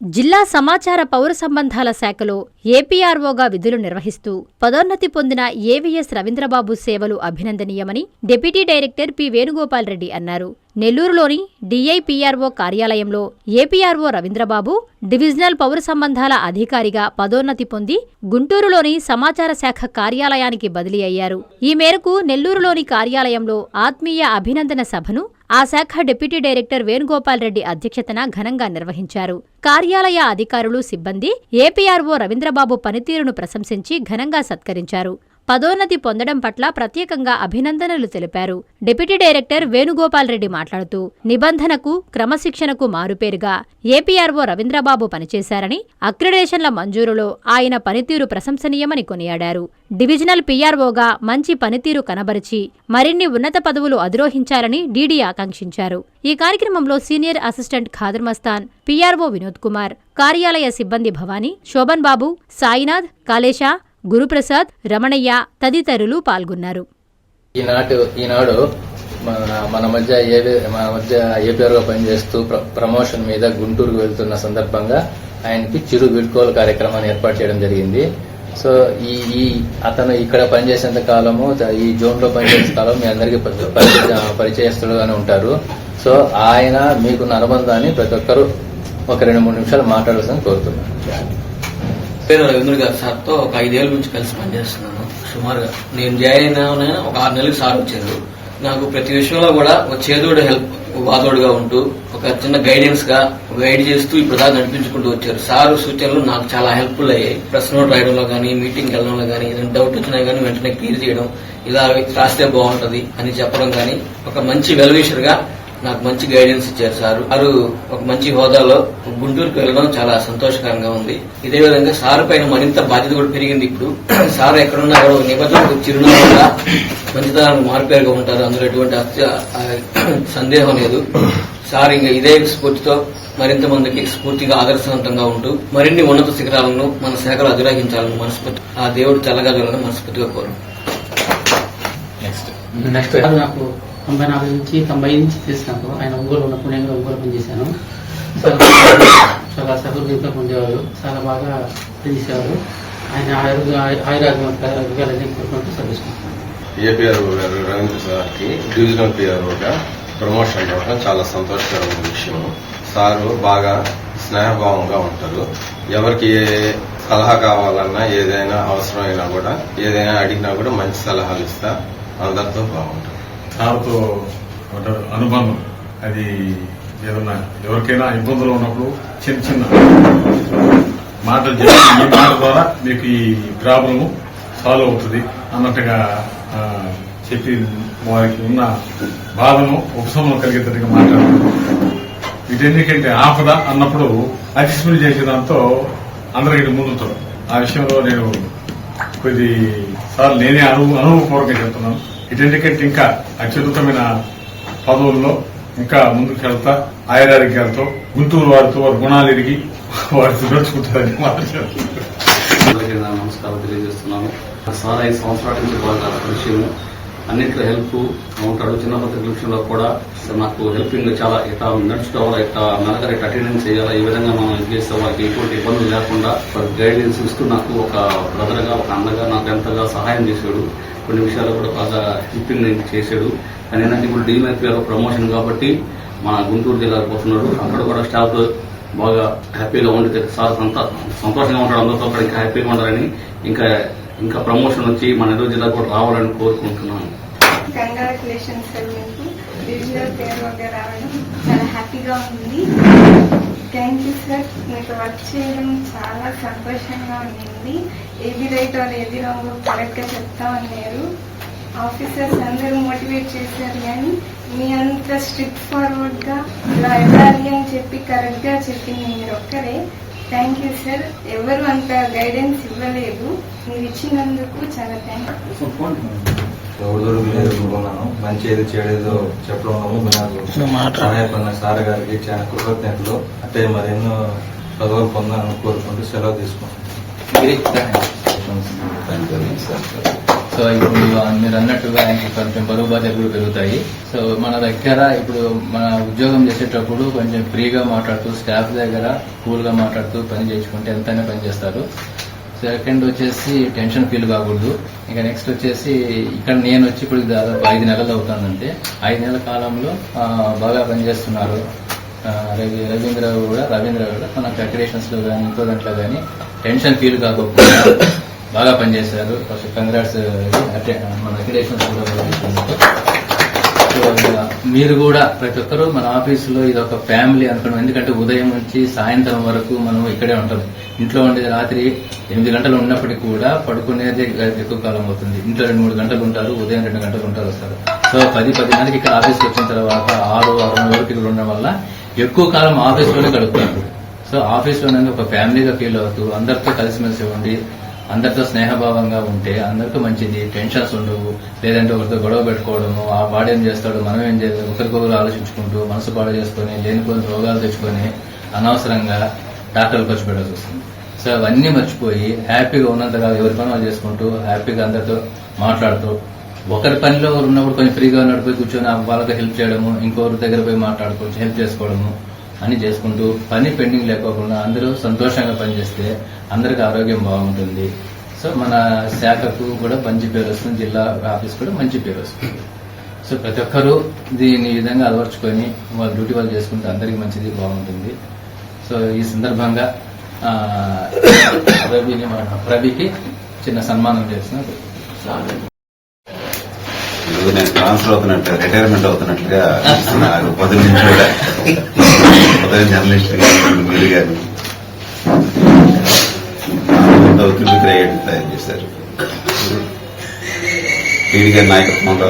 జిల్లా సమాచార పౌర సంబంధాల శాఖలో ఏపీఆర్ఓగా విధులు నిర్వహిస్తూ పదోన్నతి పొందిన ఏవీఎస్ రవీంద్రబాబు సేవలు అభినందనీయమని deputy director P Venugopal Reddy అన్నారు. నెల్లూరులోని డిఐపిఆర్ఓ కార్యాలయంలో ఏపీఆర్ఓ రవీంద్రబాబు డివిజనల్ పౌర సంబంధాల అధికారిగా పదోన్నతి పొంది గుంటూరులోని సమాచార శాఖ కార్యాలయానికి బదిలీ అయ్యారు. ఈ మేరకు నెల్లూరులోని కార్యాలయంలో ఆత్మీయ అభినందన సభను ఆ శాఖ డిప్యూటీ డైరెక్టర్ వేణుగోపాల్ రెడ్డి అధ్యక్షతన ఘనంగా నిర్వహించారు. కార్యాలయ అధికారులు సిబ్బంది ఏపీఆర్ఓ రవీంద్రబాబు పనితీరును ప్రశంసించి ఘనంగా సత్కరించారు. పదోన్నతి పొందడం పట్ల ప్రత్యేకంగా అభినందనలు తెలిపారు. డిప్యూటీ డైరెక్టర్ వేణుగోపాల్ రెడ్డి మాట్లాడుతూ నిబంధనకు క్రమశిక్షణకు మారుపేరుగా ఏపీఆర్ఓ రవీంద్రబాబు పనిచేశారని అక్రిడేషన్ల మంజూరులో ఆయన పనితీరు ప్రశంసనీయమని కొనియాడారు. డివిజనల్ పీఆర్ఓగా మంచి పనితీరు కనబరిచి మరిన్ని ఉన్నత పదవులు అధిరోహించాలని డీడీ ఆకాంక్షించారు. ఈ కార్యక్రమంలో senior assistant Khader Mastan PRO Vinod Kumar కార్యాలయ సిబ్బంది భవానీ శోభన్ బాబు సాయినాథ్ కాళేశా గురుప్రసాద్ రమణయ్య తదితరులు పాల్గొన్నారు. ఈనాటి ఈనాడు మన మన మధ్య ఏవే మన మధ్య ఏపీఆర్గా పనిచేస్తూ ప్ర- ప్రమోషన్ మీద గుంటూరుకు వెళ్తున్న సందర్భంగా ఆయనకి చిరు వీడ్కోలు కార్యక్రమాన్ని ఏర్పాటు చేయడం జరిగింది. సో ఈ ఈ అతను ఇక్కడ పనిచేసేంత కాలము ఈ జోన్లో పనిచేసే కాలం మీ అందరికీ పరిచయస్తుడుగానే పరిచయస్తులుగానే ఉంటారు. సో ఆయన మీకున్న అనుబంధాన్ని ప్రతి ఒక్కరూ ఒక రెండు మూడు నిమిషాలు మాట్లాడాల్సింది కోరుతున్నాను. పేరు రవీంద్ర గారి సార్తో ఒక ఐదేళ్ళ నుంచి కలిసి పనిచేస్తున్నాను. సుమారుగా నేను జాయిన్ అయిన ఒక ఆరు నెలలకు సార్ వచ్చారు. నాకు ప్రతి విషయంలో కూడా ఒక చేదోడు హెల్ప్ వాదోడుగా ఉంటూ ఒక చిన్న గైడెన్స్గా గైడ్ చేస్తూ ఇప్పుడు దాకా నడిపించుకుంటూ వచ్చారు. సార్ సూచనలు నాకు చాలా హెల్ప్ఫుల్ అయ్యాయి. ప్రశ్న నోట్ రాయడంలో కానీ మీటింగ్ వెళ్ళడంలో కానీ ఏదైనా డౌట్ వచ్చినా కానీ వెంటనే క్లియర్ చేయడం ఇలా రాస్తే బాగుంటది అని చెప్పడం కానీ ఒక మంచి వెల్విషర్గా నాకు మంచి గైడెన్స్ ఇచ్చారు సార్. వారు ఒక మంచి హోదాలో గుంటూరుకు వెళ్ళడం చాలా సంతోషకరంగా ఉంది. ఇదే విధంగా సార్ పైన మరింత బాధ్యత కూడా పెరిగింది ఇప్పుడు. సార్ ఎక్కడున్నా కూడా ఒక నిబద్ధతకు చిరునవ్వుగా మంచితనానికి మారుపేరుగా ఉంటారు. అందులో ఎటువంటి సందేహం లేదు. సార్ ఇంకా ఇదే స్ఫూర్తితో మరింత మందికి స్ఫూర్తిగా ఆదర్శవంతంగా ఉంటూ మరిన్ని ఉన్నత శిఖరాలను మన శాఖలో అధిరోహించాలని మనస్ఫూర్తి ఆ దేవుడు చల్లగా చూడాలని మనస్ఫూర్తిగా కోరు నెక్స్ట్ నాకు తొంభై నాలుగు నుంచి తొంభై నుంచి తెలిసినాకు ఆయన ఒంగోలు ఉన్నప్పుడు నేను కూడా ఒంగోలు పనిచేశాను చాలా సహృదయంగా ఉండేవారు. చాలా బాగా పనిచేసేవారు ఆయన ఆయుర్వేద ఆయుర్వేదాలని కోరుకుంటూ సర్విస్తున్నాను ఏపీఆర్ఓ గారు రవీంద్ర సార్కి డివిజనల్ పిఆర్ఓగా ప్రమోషన్ రావడం చాలా సంతోషకరమైన విషయం. సారు బాగా స్నేహభావంగా ఉంటారు. ఎవరికి ఏ సలహా కావాలన్నా ఏదైనా అవసరమైనా కూడా ఏదైనా అడిగినా కూడా మంచి సలహాలు ఇస్తా అందరితో బాగుంటారు కారుతో అనుబంధం. అది ఏదన్నా ఎవరికైనా ఇబ్బందులు ఉన్నప్పుడు చిన్న చిన్న మాటలు చెప్పి ఈ మాట ద్వారా మీకు ఈ ప్రాబ్లము సాల్వ్ అవుతుంది అన్నట్టుగా ఆ, చెప్పి వారికి ఉన్న బాధను ఉపశమనం కలిగేటట్టుగా మాట్లాడుతుంది వీటన్నిటికంటే ఆపద అన్నప్పుడు అతిస్మృతి చేసే దాంతో అందరికీ ముందుతారు ఆ విషయంలో నేను కొద్ది సార్లు నేనే అనుభవ అనుభవపూర్వకంగా చెప్తున్నాను. ఇటన్నిటికంటే ఇంకా అత్యద్భుతమైన పదవుల్లో ఇంకా ముందుకు వెళ్తా ఆయురారోగ్యాలతో గుంటూరు వారితో వారి గుణాలు ఎరిగి వారితో నడుచుకుంటారని మాట్లాడుతున్నాను నమస్కారం తెలియజేస్తున్నాము సార్ ఐదు సంవత్సరాల నుంచి బాగా పరిచయం అన్నింటిలో హెల్ప్ ఉంటాడు. చిన్న పత్రికల విషయంలో కూడా నాకు హెల్పింగ్ చాలా ఇట్లా నడుచుకోవాలా ఇట్లా మెలగర ఇట్లా అటెండెన్స్ చేయాలా ఈ విధంగా మనం ఇది చేస్తే వాళ్ళకి ఎటువంటి ఇబ్బందులు లేకుండా గైడెన్స్ ఇస్తూ నాకు ఒక బ్రదర్గా ఒక అన్నగా నాకు ఎంతగా సహాయం చేశాడు. కొన్ని విషయాలు కూడా బాగా హెల్పింగ్ నేను చేశాడు. కానీ ఏంటంటే ఇప్పుడు డీఎంఎఫ్ఆర్ ప్రమోషన్ కాబట్టి మన గుంటూరు జిల్లాకు పోతున్నాడు. అక్కడ కూడా స్టాఫ్ బాగా హ్యాపీగా ఉండి సార్ సంత సంతోషంగా ఉంటాడు. అందరితో అక్కడ ఇంకా హ్యాపీగా ఉండాలని ఇంకా ఇంకా ప్రమోషన్ వచ్చి మన నెల్లూరు జిల్లా కూడా రావాలని కోరుకుంటున్నాను. కంగ్రాచులేషన్స్ మీకు డివిజనల్ పేరు రావడం చాలా హ్యాపీగా ఉంది. థ్యాంక్ యూ సార్ మీకు వర్క్ చేయడం చాలా సంతోషంగా ఉండింది ఏది రైట్ ఆర్ ఏది రాంగ్ కరెక్ట్గా చెప్తా ఉన్నారు. ఆఫీసర్స్ అందరూ మోటివేట్ చేశారు కానీ మీ అంత స్ట్రిక్ట్ ఫార్వర్డ్గా ఇలా వెళ్ళాలి అని చెప్పి కరెక్ట్గా చెప్పింది మీరు ఒక్కరే. థ్యాంక్ యూ సార్ ఎవరు అంత గైడెన్స్ ఇవ్వలేదు. మీరు ఇచ్చినందుకు చాలా థ్యాంక్ ఎవరు నేర్చుకున్నాను మంచి ఏది చెడేదో చెప్పడం నాకు సహాయపడిన సార్ గారికి చాలా కృతజ్ఞతలు. అంటే మరెన్నో పదవులు పొందాలని కోరుకుంటూ సెలవు తీసుకున్నాను సో ఇప్పుడు మీరు అన్నట్టుగా ఆయనకి కొంచెం బరువు బాధ్యతలు పెరుగుతాయి. సో మన దగ్గర ఇప్పుడు మన ఉద్యోగం చేసేటప్పుడు కొంచెం ఫ్రీగా మాట్లాడుతూ స్టాఫ్ దగ్గర కూల్గా మాట్లాడుతూ పని చేసుకుంటే ఎంతైనా పని చేస్తారు. సెకండ్ వచ్చేసి టెన్షన్ ఫీల్ కాకూడదు. ఇంకా నెక్స్ట్ వచ్చేసి ఇక్కడ నేను వచ్చి ఇప్పుడు దాదాపు ఐదు నెలలు అవుతానంటే ఐదు నెలల కాలంలో బాగా పనిచేస్తున్నారు. రవి రవీంద్ర కూడా రవీంద్ర కూడా మన అక్రిడేషన్స్లో కానీ ఇంకో దాంట్లో కానీ టెన్షన్ ఫీల్ కాకుండా బాగా పనిచేశారు. ఫస్ట్ కంగ్రాట్స్ మన అక్రిడేషన్ మీరు కూడా ప్రతి ఒక్కరూ మన ఆఫీసులో ఇది ఒక ఫ్యామిలీ అనుకున్నాం ఎందుకంటే ఉదయం నుంచి సాయంత్రం వరకు మనం ఇక్కడే ఉంటాం. ఇంట్లో ఉండేది రాత్రి ఎనిమిది గంటలు ఉన్నప్పటికీ కూడా పడుకునేది ఎక్కువ కాలం అవుతుంది. ఇంట్లో రెండు మూడు గంటలు ఉంటారు ఉదయం రెండు గంటలు ఉంటారు వస్తారు. సో పది పది గంటలకి ఇక్కడ ఆఫీస్కి వచ్చిన తర్వాత ఆరు ఆరు వరకు ఇక్కడ ఉండడం వల్ల ఎక్కువ కాలం ఆఫీస్లోనే గడుపుతారు. సో ఆఫీస్లోనే ఒక ఫ్యామిలీగా ఫీల్ అవుతూ అందరితో కలిసిమెలిసి ఉండి అందరితో స్నేహభావంగా ఉంటే అందరికీ మంచిది టెన్షన్స్ ఉండవు. లేదంటే ఒకరితో గొడవ పెట్టుకోవడము ఆ వాడు ఏం చేస్తాడు మనం ఏం చేయాలి ఒకరికొకరు ఆలోచించుకుంటూ మనసు పాడు చేసుకొని లేనిపోయిన రోగాలు తెచ్చుకొని అనవసరంగా డాక్టర్లు ఖర్చు పెట్టాల్సి వస్తుంది. సో అవన్నీ మర్చిపోయి హ్యాపీగా ఉన్నంతగా ఎవరి పని చేసుకుంటూ హ్యాపీగా అందరితో మాట్లాడుతూ ఒకరి పనిలో ఒకరు ఉన్నప్పుడు కొంచెం ఫ్రీగా ఉన్నప్పుడు పోయి కూర్చొని ఆ వాళ్ళకి హెల్ప్ చేయడము ఇంకొకరి దగ్గర పోయి మాట్లాడుకోవచ్చు హెల్ప్ చేసుకోవడము అని చేసుకుంటూ పని పెండింగ్ లేకోకుండా అందరూ సంతోషంగా పనిచేస్తే అందరికి ఆరోగ్యం బాగుంటుంది. సో మన శాఖకు కూడా మంచి పేరు వస్తుంది జిల్లా ఆఫీస్ కూడా మంచి పేరు వస్తుంది. సో ప్రతి ఒక్కరూ దీన్ని ఈ విధంగా అలవర్చుకొని వాళ్ళ డ్యూటీ వాళ్ళు చేసుకుంటే అందరికీ మంచిది బాగుంటుంది. సో ఈ సందర్భంగా రవిని మన- రవికి చిన్న సన్మానం చేసిన ఈరోజు నేను ట్రాన్స్ఫర్ అవుతున్నట్టు రిటైర్మెంట్ అవుతున్నట్లుగా పది నుంచి కూడా. ఉదయం జర్నలిస్ట్ మీరు గారు. వకీల్ క్రియేట్ తయారు చేశారు. టీడీ గారి నాయకత్వంలో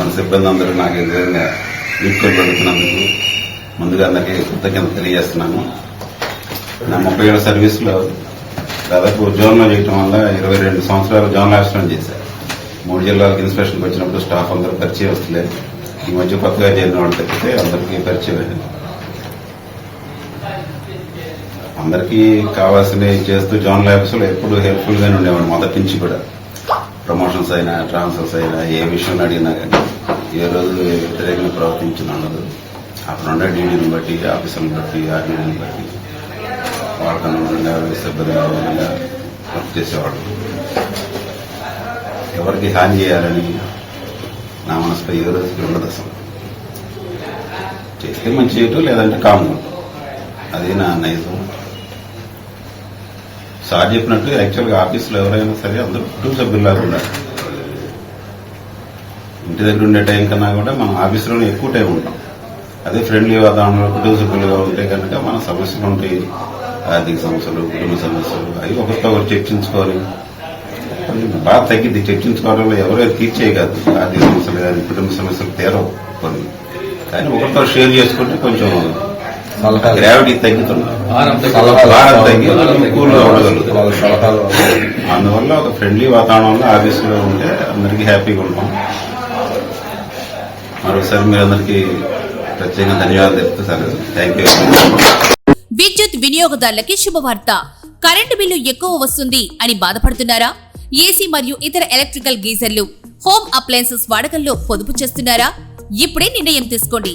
మన సిబ్బంది అందరూ నాకు ఈ విధంగా వీడ్కోలు పడుతున్నందుకు ముందుగా అందరికీ కృతజ్ఞత తెలియజేస్తున్నాను. నా ముప్పై ఏళ్ళ సర్వీస్లో దాదాపు జోన్లో చేయటం వల్ల ఇరవై రెండు సంవత్సరాలు జోన్లో ఆశ్రమం చేశారు. మూడు జిల్లాలకు ఇన్స్పెక్షన్ వచ్చినప్పుడు స్టాఫ్ అందరూ పరిచయం వస్తలేదు. ఈ మధ్య కొత్తగా చేరిన వాళ్ళు తప్పితే అందరికీ పరిచయం అయింది అందరికీ కావాల్సినవి చేస్తూ జోనల్ ఆఫీసులో ఎప్పుడు హెల్ప్ఫుల్ గానే ఉండేవాడు మొదటి నుంచి కూడా. ప్రమోషన్స్ అయినా ట్రాన్స్ఫర్స్ అయినా ఏ విషయం అడిగినా కానీ ఏ రోజు వ్యతిరేకంగా ప్రవర్తించిన ఉండదు అక్కడ ఉండే డ్యూటీని బట్టి ఆఫీసులను బట్టి ఆర్మీని బట్టి వాళ్ళకు అనుగుణంగా సిబ్బంది అనుగుణంగా వర్క్ చేసేవాడు ఎవరికి హాని చేయాలని నా మనసుపై ఏ రోజుకి ఉండదు అసలు. చేస్తే మంచి చేయటం లేదంటే కామన్ అది నా నైజం. సార్ చెప్పినట్టు యాక్చువల్గా ఆఫీసులో ఎవరైనా సరే అందరూ కుటుంబ సభ్యుల్లాగా ఉండాలి ఇంటి దగ్గర ఉండే టైం కన్నా కూడా మనం ఆఫీసులోనే ఎక్కువ టైం ఉంటాం. అదే ఫ్రెండ్లీ వాతావరణంలో కుటుంబ సభ్యులుగా ఉంటే కనుక మన సమస్యలు ఉంటాయి. ఆర్థిక సమస్యలు కుటుంబ సమస్యలు అవి ఒకరితో ఒకరు చర్చించుకోవాలి బాగా తగ్గింది. చర్చించుకోవడంలో ఎవరో తీర్చే కాదు ఆర్థిక సమస్యలు కానీ కుటుంబ సమస్యలు తీరవు కొన్ని. కానీ ఒకరితో షేర్ చేసుకుంటే కొంచెం గ్రావిటీ తగ్గుతుంది. భారం తగ్గి- కూల్గా సలహాలు అందువల్ల ఒక ఫ్రెండ్లీ వాతావరణంలో ఆఫీసులో ఉంటే అందరికీ హ్యాపీగా ఉంటాం. మరొకసారి మీరందరికీ ప్రత్యేకంగా ధన్యవాదాలు చెప్తాను థ్యాంక్ యూ విద్యుత్ వినియోగదారులకి శుభవార్త. కరెంటు బిల్లు ఎక్కువ వస్తుంది అని బాధపడుతున్నారా? ఏసీ మరియు ఇతర ఎలక్ట్రికల్ గీజర్లు హోమ్ అప్లయన్సెస్ వాడకంలో పొదుపు చేస్తున్నారా? ఇప్పుడే నిర్ణయం తీసుకోండి.